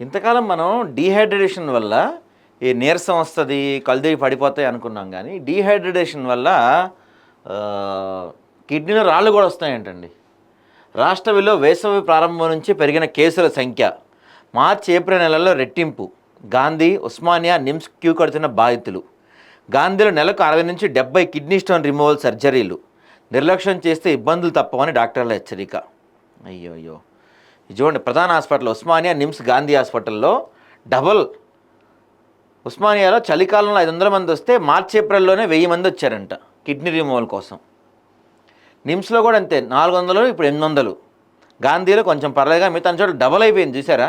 ఇంతకాలం మనం డీహైడ్రేషన్ వల్ల ఈ నీరసం వస్తుంది కలుదిరి పడిపోతాయి అనుకున్నాం కానీ డీహైడ్రేషన్ వల్ల కిడ్నీలో రాళ్ళు కూడా వస్తాయంటండి. రాష్ట్రంలో వేసవి ప్రారంభం నుంచి పెరిగిన కేసుల సంఖ్య మార్చి ఏప్రిల్ నెలల్లో రెట్టింపు. గాంధీ ఉస్మానియా నిమ్స్ క్యూ కడుతున్న బాధితులు. గాంధీలో నెలకు అరవై నుంచి డెబ్బై కిడ్నీ స్టోన్ రిమూవల్ సర్జరీలు. నిర్లక్ష్యం చేస్తే ఇబ్బందులు తప్పవని డాక్టర్ల హెచ్చరిక. అయ్యో అయ్యో చూడండి ప్రధాన హాస్పిటల్ ఉస్మానియా నిమ్స్ గాంధీ హాస్పిటల్లో డబల్. ఉస్మానియాలో చలికాలంలో ఐదు వందల మంది వస్తే మార్చి ఏప్రిల్లోనే వెయ్యి మంది వచ్చారంట కిడ్నీ రిమూవల్ కోసం. నిమ్స్లో కూడా అంతే నాలుగు వందలు ఇప్పుడు ఎనిమిది వందలు గాంధీలో కొంచెం పర్లేదుగా మిగతా చోట డబల్ అయిపోయింది చూసారా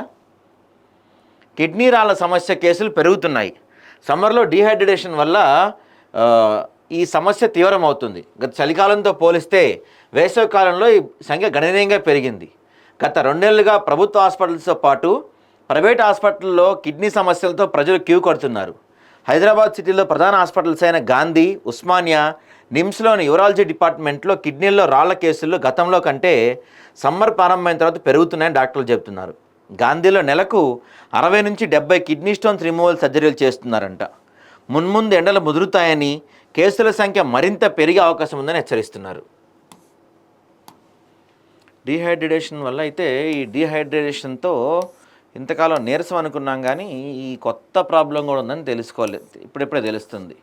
కిడ్నీ రాళ్ళ సమస్య కేసులు పెరుగుతున్నాయి. సమ్మర్లో డీహైడ్రేషన్ వల్ల ఈ సమస్య తీవ్రమవుతుంది. గత చలికాలంతో పోలిస్తే వేసవికాలంలో ఈ సంఖ్య గణనీయంగా పెరిగింది. గత రెండేళ్ళుగా ప్రభుత్వ హాస్పిటల్స్తో పాటు ప్రైవేట్ హాస్పిటల్లో కిడ్నీ సమస్యలతో ప్రజలు క్యూ కడుతున్నారు. హైదరాబాద్ సిటీలో ప్రధాన హాస్పిటల్స్ అయిన గాంధీ ఉస్మానియా నిమ్స్లోని యూరాలజీ డిపార్ట్మెంట్లో కిడ్నీల్లో రాళ్ళ కేసులు గతంలో కంటే సమ్మర్ ప్రారంభమైన తర్వాత పెరుగుతున్నాయని డాక్టర్లు చెబుతున్నారు. గాంధీలో నెలకు అరవై నుంచి డెబ్బై కిడ్నీ స్టోన్స్ రిమూవల్ సర్జరీలు చేస్తున్నారంట. మున్ముందు ఎండలు ముదురుతాయని కేసుల సంఖ్య మరింత పెరిగే అవకాశం ఉందని హెచ్చరిస్తున్నారు. డీహైడ్రేషన్ వల్ల అయితే ఈ డీహైడ్రేషన్తో ఇంతకాలం నీరసం అనుకున్నాం కానీ ఈ కొత్త ప్రాబ్లం కూడా ఉందని తెలుసుకోలేదు ఇప్పుడిప్పుడే తెలుస్తుంది.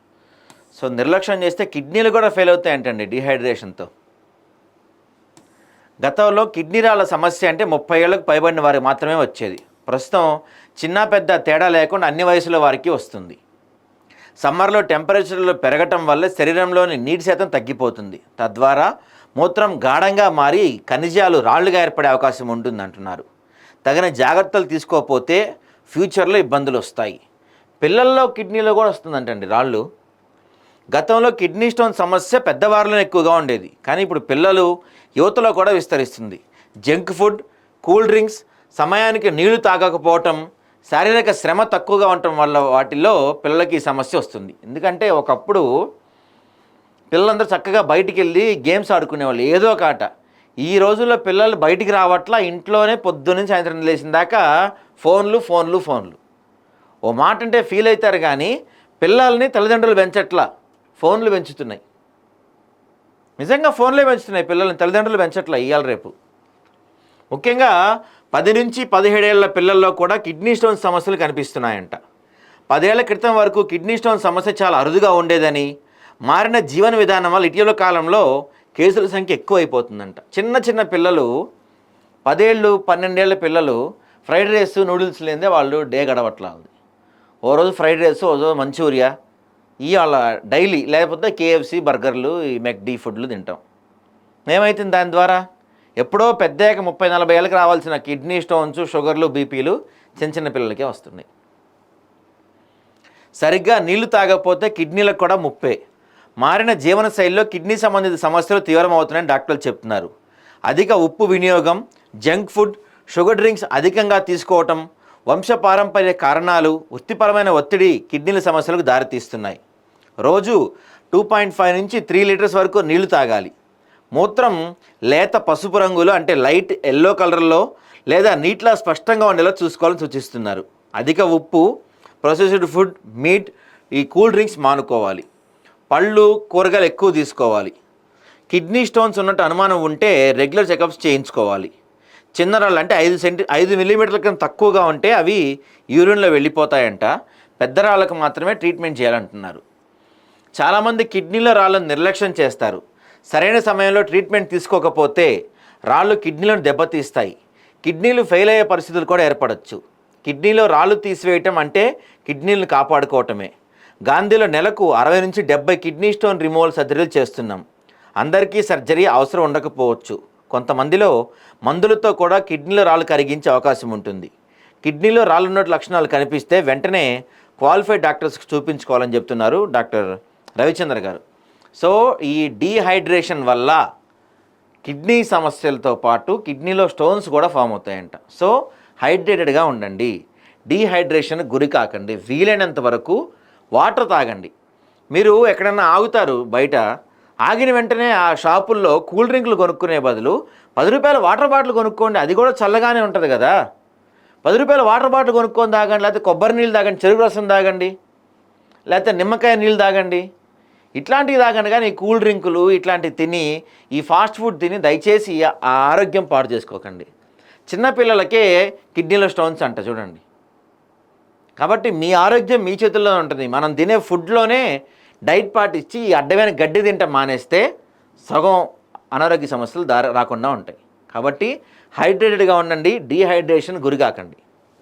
సో నిర్లక్ష్యం చేస్తే కిడ్నీలు కూడా ఫెయిల్ అవుతాయంటండి డీహైడ్రేషన్తో. గతంలో కిడ్నీ రాళ్ళ సమస్య అంటే ముప్పై ఏళ్ళకు పైబడిన వారికి మాత్రమే వచ్చేది. ప్రస్తుతం చిన్న పెద్ద తేడా లేకుండా అన్ని వయసుల వారికి వస్తుంది. సమ్మర్లో టెంపరేచర్లు పెరగటం వల్ల శరీరంలోని నీటి శాతం తగ్గిపోతుంది. తద్వారా మూత్రం గాఢంగా మారి ఖనిజాలు రాళ్ళుగా ఏర్పడే అవకాశం ఉంటుంది అంటున్నారు తగిన జాగ్రత్తలు తీసుకోకపోతే ఫ్యూచర్లో ఇబ్బందులు వస్తాయి. పిల్లల్లో కిడ్నీలో కూడా వస్తుందంటండి రాళ్ళు. గతంలో కిడ్నీ స్టోన్ సమస్య పెద్దవారిలో ఎక్కువగా ఉండేది. కానీ ఇప్పుడు పిల్లలు యువతలో కూడా విస్తరిస్తుంది. జంక్ ఫుడ్ కూల్ డ్రింక్స్ సమయానికి నీళ్ళు తాగకపోవటం శారీరక శ్రమ తక్కువగా ఉండటం వల్ల వాటిల్లో పిల్లలకి సమస్య వస్తుంది. ఎందుకంటే ఒకప్పుడు పిల్లలందరూ చక్కగా బయటికి వెళ్ళి గేమ్స్ ఆడుకునేవాళ్ళు. ఏదో ఒక ఆట. ఈ రోజుల్లో పిల్లలు బయటికి రావట్లా ఇంట్లోనే పొద్దున్నుంచి సాయంత్రం లేచిన దాకా ఫోన్లు ఫోన్లు ఫోన్లు. ఓ మాట అంటే ఫీల్ అవుతారు కానీ పిల్లల్ని తల్లిదండ్రులు పెంచట్లా. ఫోన్లు పెంచుతున్నాయి. నిజంగా ఫోన్లే పెంచుతున్నాయి పిల్లల్ని తల్లిదండ్రులు పెంచట్లా ఇవాళ రేపు. ముఖ్యంగా పది నుంచి పదిహేడేళ్ళ పిల్లల్లో కూడా కిడ్నీ స్టోన్ సమస్యలు కనిపిస్తున్నాయంట. పదేళ్ళ క్రితం వరకు కిడ్నీ స్టోన్ సమస్య చాలా అరుదుగా ఉండేదని మారిన జీవన విధానం వల్ల ఇటీవల కాలంలో కేసుల సంఖ్య ఎక్కువైపోతుందంట. చిన్న చిన్న పిల్లలు పదేళ్ళు పన్నెండేళ్ళ పిల్లలు ఫ్రైడ్ రైస్ నూడిల్స్ లేదే వాళ్ళు డే గడవట్లా ఉంది ఓ రోజు ఫ్రైడ్ రైస్ ఓ రోజు మంచూరియా ఇవాళ డైలీ లేకపోతే కేఎఫ్సి బర్గర్లు ఈ మెక్డీ ఫుడ్లు తింటాం. ఏమవుతుంది దాని ద్వారా? ఎప్పుడో పెద్దాక ముప్పై నలభై ఏళ్ళకి రావాల్సిన కిడ్నీ స్టోన్స్ షుగర్లు బీపీలు చిన్న చిన్న పిల్లలకే వస్తున్నాయి. సరిగ్గా నీళ్ళు తాగకపోతే కిడ్నీలకు కూడా ముప్పే. మారిన జీవన శైలిలో కిడ్నీ సంబంధిత సమస్యలు తీవ్రమవుతున్నాయని డాక్టర్లు చెప్తున్నారు. అధిక ఉప్పు వినియోగం జంక్ ఫుడ్ షుగర్ డ్రింక్స్ అధికంగా తీసుకోవటం వంశపారంపర్య కారణాలు వృత్తిపరమైన ఒత్తిడి కిడ్నీల సమస్యలకు దారితీస్తున్నాయి. రోజు టూ పాయింట్ ఫైవ్ నుంచి త్రీ లీటర్స్ వరకు నీళ్ళు తాగాలి. మూత్రం లేత పసుపు రంగులో అంటే లైట్ ఎల్లో కలర్లో లేదా నీటిలో స్పష్టంగా ఉండేలా చూసుకోవాలని సూచిస్తున్నారు. అధిక ఉప్పు ప్రొసెస్డ్ ఫుడ్ మీట్ ఈ కూల్ డ్రింక్స్ మానుకోవాలి. పళ్ళు కూరగాయలు ఎక్కువ తీసుకోవాలి. కిడ్నీ స్టోన్స్ ఉన్నట్టు అనుమానం ఉంటే రెగ్యులర్ చెకప్స్ చేయించుకోవాలి. చిన్నరాళ్ళు అంటే ఐదు సెంటి ఐదు మిల్లీమీటర్ల కన్నా తక్కువగా ఉంటే అవి యూరిన్లో వెళ్ళిపోతాయంట. పెద్ద రాళ్ళకు మాత్రమే ట్రీట్మెంట్ చేయాలంటున్నారు. చాలామంది కిడ్నీలో రాళ్ళను నిర్లక్ష్యం చేస్తారు. సరైన సమయంలో ట్రీట్మెంట్ తీసుకోకపోతే రాళ్ళు కిడ్నీలను దెబ్బతీస్తాయి. కిడ్నీలు ఫెయిల్ అయ్యే పరిస్థితులు కూడా ఏర్పడవచ్చు కిడ్నీలో రాళ్ళు తీసివేయటం అంటే కిడ్నీలను కాపాడుకోవటమే. గాంధీలో నెలకు అరవై నుంచి డెబ్బై కిడ్నీ స్టోన్ రిమూవల్ సర్జరీలు చేస్తున్నాం. అందరికీ సర్జరీ అవసరం ఉండకపోవచ్చు. కొంతమందిలో మందులతో కూడా కిడ్నీలో రాళ్ళు కరిగించే అవకాశం ఉంటుంది. కిడ్నీలో రాళ్ళు ఉన్నట్టు లక్షణాలు కనిపిస్తే వెంటనే క్వాలిఫైడ్ డాక్టర్స్కి చూపించుకోవాలని చెప్తున్నారు డాక్టర్ రవిచంద్ర గారు. సో ఈ డీహైడ్రేషన్ వల్ల కిడ్నీ సమస్యలతో పాటు కిడ్నీలో స్టోన్స్ కూడా ఫామ్ అవుతాయంట. సో హైడ్రేటెడ్గా ఉండండి. డీహైడ్రేషన్ గురి కాకండి. వీలైనంత వరకు వాటర్ తాగండి. మీరు ఎక్కడన్నా ఆగుతారు బయట ఆగిన వెంటనే ఆ షాపుల్లో కూల్ డ్రింక్లు కొనుక్కునే బదులు పది రూపాయల వాటర్ బాటిల్ కొనుక్కోండి అది కూడా చల్లగానే ఉంటుంది కదా. పది రూపాయల వాటర్ బాటిల్ కొనుక్కొని తాగండి లేకపోతే కొబ్బరి నీళ్ళు తాగండి చెరుకు రసం తాగండి లేకపోతే నిమ్మకాయ నీళ్ళు తాగండి. ఇట్లాంటివి తాగండి కానీ కూల్ డ్రింకులు ఇట్లాంటివి తిని ఈ ఫాస్ట్ ఫుడ్ తిని దయచేసి ఆ ఆరోగ్యం పాడు చేసుకోకండి. చిన్నపిల్లలకే కిడ్నీలో స్టోన్స్ అంట చూడండి. కాబట్టి మీ ఆరోగ్యం మీ చేతుల్లో ఉంటుంది. మనం తినే ఫుడ్లోనే డైట్ పాటించి ఈ అడ్డమైన గడ్డి తింటాం మానేస్తే సగం అనారోగ్య సమస్యలు దారి రాకుండా ఉంటాయి. కాబట్టి హైడ్రేటెడ్గా ఉండండి డీహైడ్రేషన్ గురికాకండి